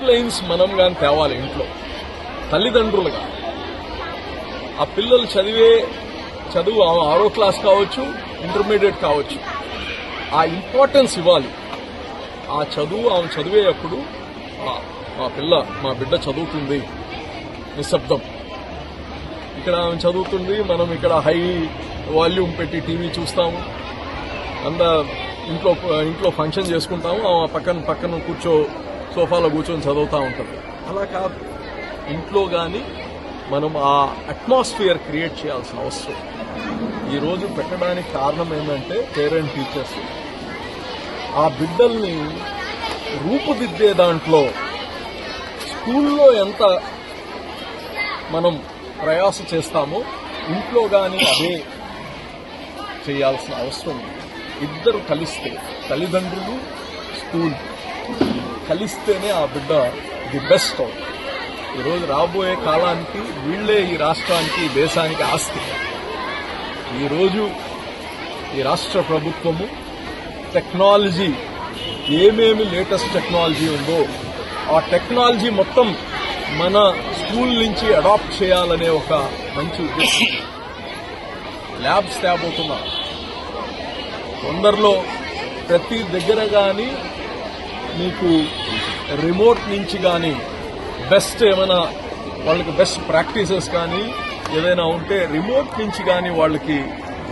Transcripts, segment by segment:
Disciplines మనం కానీ తేవాలి ఇంట్లో. తల్లిదండ్రులుగా. ఆ పిల్లలు చదివే చదువు ఆరో క్లాస్ కావచ్చు ఇంటర్మీడియట్ కావచ్చు. ఆ ఇంపార్టెన్స్ ఇవ్వాలి. ఆ చదువు ఆమె చదివేటప్పుడు మా పిల్ల మా బిడ్డ చదువుతుంది. నిశ్శబ్దం. ఇక్కడ ఆమె చదువుతుంది మనం ఇక్కడ హై వాల్యూమ్ పెట్టి టీవీ చూస్తాము. అంద ఇంట్లో ఇంట్లో ఫంక్షన్ చేసుకుంటాము ఆ పక్కన పక్కన కూర్చో సోఫాలో కూర్చొని చదువుతూ ఉంటుంది అలా కాదు. ఇంట్లో కానీ మనం ఆ అట్మాస్ఫియర్ క్రియేట్ చేయాల్సిన అవసరం. ఈరోజు పెట్టడానికి కారణం ఏంటంటే పేరెంట్ టీచర్స్. ఆ బిడ్డల్ని రూపుదిద్దే దాంట్లో స్కూల్లో ఎంత మనం ప్రయాస చేస్తామో ఇంట్లో కానీ అదే చేయాల్సిన అవసరం. ఇద్దరు కలిస్తే తల్లిదండ్రులు స్కూల్ కలిస్తేనే ఆ బిడ్డ ది బెస్ట్ అవుతుంది ఈరోజు రాబోయే కాలానికి వీళ్ళే ఈ రాష్ట్రానికి ఈ దేశానికి ఆస్తి. ఈరోజు ఈ రాష్ట్ర ప్రభుత్వము టెక్నాలజీ ఏమేమి లేటెస్ట్ టెక్నాలజీ ఉందో ఆ టెక్నాలజీ మొత్తం మన స్కూల్ నుంచి అడాప్ట్ చేయాలనే ఒక మంచి ఉద్దేశం. ల్యాబ్స్ తేబోతున్నాం తొందరలో ప్రతి దగ్గర కానీ మీకు రిమోట్ నుంచి కానీ బెస్ట్ ఏమైనా వాళ్ళకి బెస్ట్ ప్రాక్టీసెస్ కానీ ఏదైనా ఉంటే రిమోట్ నుంచి కానీ వాళ్ళకి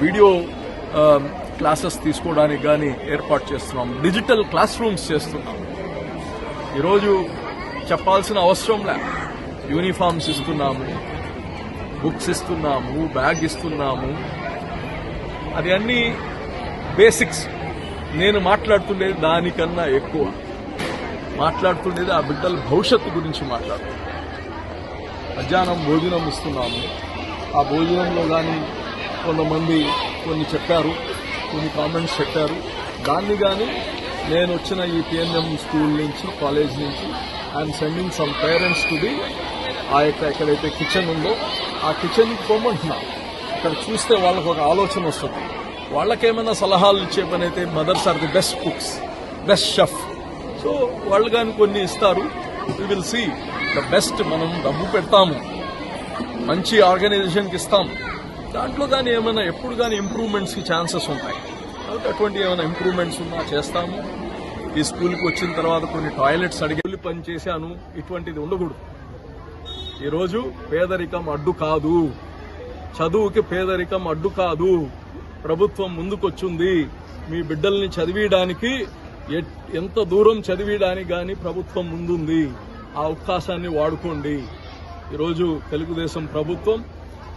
వీడియో క్లాసెస్ తీసుకోవడానికి కానీ ఏర్పాటు చేస్తున్నాం. డిజిటల్ క్లాస్ రూమ్స్ చేస్తున్నాం. ఈరోజు చెప్పాల్సిన అవసరం లే. యూనిఫామ్స్ ఇస్తున్నాము బుక్స్ ఇస్తున్నాము బ్యాగ్ ఇస్తున్నాము. అది అన్ని బేసిక్స్ నేను మాట్లాడుతుండేది దానికన్నా ఎక్కువ. మాట్లాడుతుండేది ఆ బిడ్డల భవిష్యత్తు గురించి మాట్లాడుతున్నాను మధ్యాహ్నం భోజనం ఇస్తున్నాము. ఆ భోజనంలో కానీ కొంతమంది కొన్ని చెప్పారు కొన్ని కామెంట్స్ చెప్పారు దాన్ని కానీ నేను వచ్చిన ఈ పిఎన్ఎం స్కూల్ నుంచి కాలేజ్ నుంచి I'm sending some parents to the ఆ యొక్క ఎక్కడైతే కిచెన్ ఉందో ఆ కిచెన్కి పోమంటున్నా అక్కడ చూస్తే వాళ్ళకు ఒక ఆలోచన వస్తుంది. వాళ్ళకేమైనా సలహాలు ఇచ్చే పని అయితే mothers are the best cooks best chef so వాళ్ళు కానీ కొన్ని ఇస్తారు. We will see the best మనం డబ్బు పెడతాము. మంచి ఆర్గనైజేషన్కి ఇస్తాం. దాంట్లో కానీ ఏమైనా ఎప్పుడు కానీ ఇంప్రూవ్మెంట్స్కి ఛాన్సెస్ ఉంటాయి. కాబట్టి అటువంటి ఏమైనా ఇంప్రూవ్మెంట్స్ ఉన్నా చేస్తాము. ఈ స్కూల్కి వచ్చిన తర్వాత కొన్ని టాయిలెట్స్ అడిగి పని చేశాను. ఇటువంటిది ఉండకూడదు. ఈరోజు పేదరికం అడ్డు కాదు. చదువుకి పేదరికం అడ్డు కాదు. ప్రభుత్వం ముందుకొచ్చింది. మీ బిడ్డల్ని చదివించడానికి ఎంత దూరం చదివడానికి కానీ ప్రభుత్వం ముందుంది. ఆ అవకాశాన్ని వాడుకోండి. ఈరోజు తెలుగుదేశం ప్రభుత్వం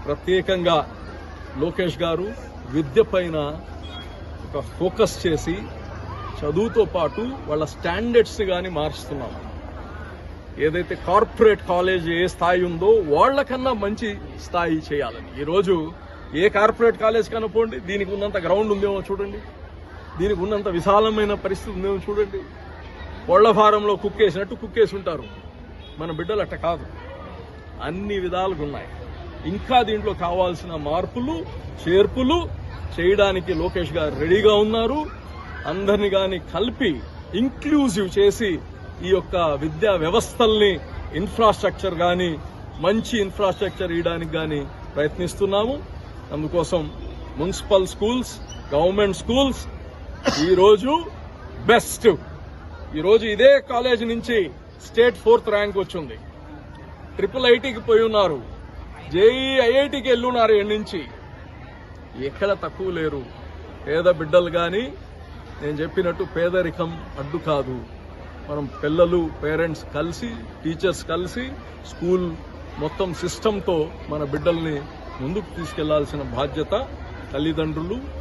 ప్రత్యేకంగా లోకేష్ గారు విద్య పైన ఒక ఫోకస్ చేసి చదువుతో పాటు వాళ్ళ స్టాండర్డ్స్ కానీ మార్చుతున్నాం ఏదైతే కార్పొరేట్ కాలేజ్ ఏ స్థాయి ఉందో వాళ్ళకన్నా మంచి స్థాయి చేయాలని. ఈరోజు ఏ కార్పొరేట్ కాలేజ్ కన్నా దీనికి ఉన్నంత గ్రౌండ్ ఉందేమో చూడండి. దీనికి ఉన్నంత విశాలమైన పరిస్థితి ఉందేమో చూడండి. కోళ్ళ ఫారంలో కుక్కేసినట్టు కుక్కేసి ఉంటారు. మన బిడ్డలు అట్ట కాదు. అన్ని విధాలుగా ఉన్నాయి. ఇంకా దీంట్లో కావాల్సిన మార్పులు చేర్పులు చేయడానికి లోకేష్ గారు రెడీగా ఉన్నారు. అందరిని కానీ కలిపి ఇంక్లూజివ్ చేసి ఈ యొక్క విద్యా వ్యవస్థల్ని ఇన్ఫ్రాస్ట్రక్చర్ కానీ మంచి ఇన్ఫ్రాస్ట్రక్చర్ ఇవ్వడానికి కానీ ప్రయత్నిస్తున్నాము. అందుకోసం మున్సిపల్ స్కూల్స్ గవర్నమెంట్ స్కూల్స్ ఈరోజు బెస్ట్. ఈరోజు ఇదే కాలేజ్ నుంచి స్టేట్ ఫోర్త్ ర్యాంక్ వచ్చింది. ట్రిపుల్ ఐటీకి పోయి ఉన్నారు. జేఈ ఐఐటికి వెళ్ళున్నారు ఎన్ని నుంచి. ఎక్కడ తక్కువ లేరు. పేద బిడ్డలు కానీ నేను చెప్పినట్టు పేదరికం అడ్డు కాదు. మనం పిల్లలు పేరెంట్స్ కలిసి టీచర్స్ కలిసి స్కూల్ మొత్తం సిస్టంతో మన బిడ్డల్ని ముందుకు తీసుకెళ్ళాల్సిన బాధ్యత తల్లిదండ్రులు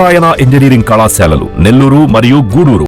నారాయణ ఇంజనీరింగ్ కళాశాలలు నెల్లూరు మరియు గూడూరు.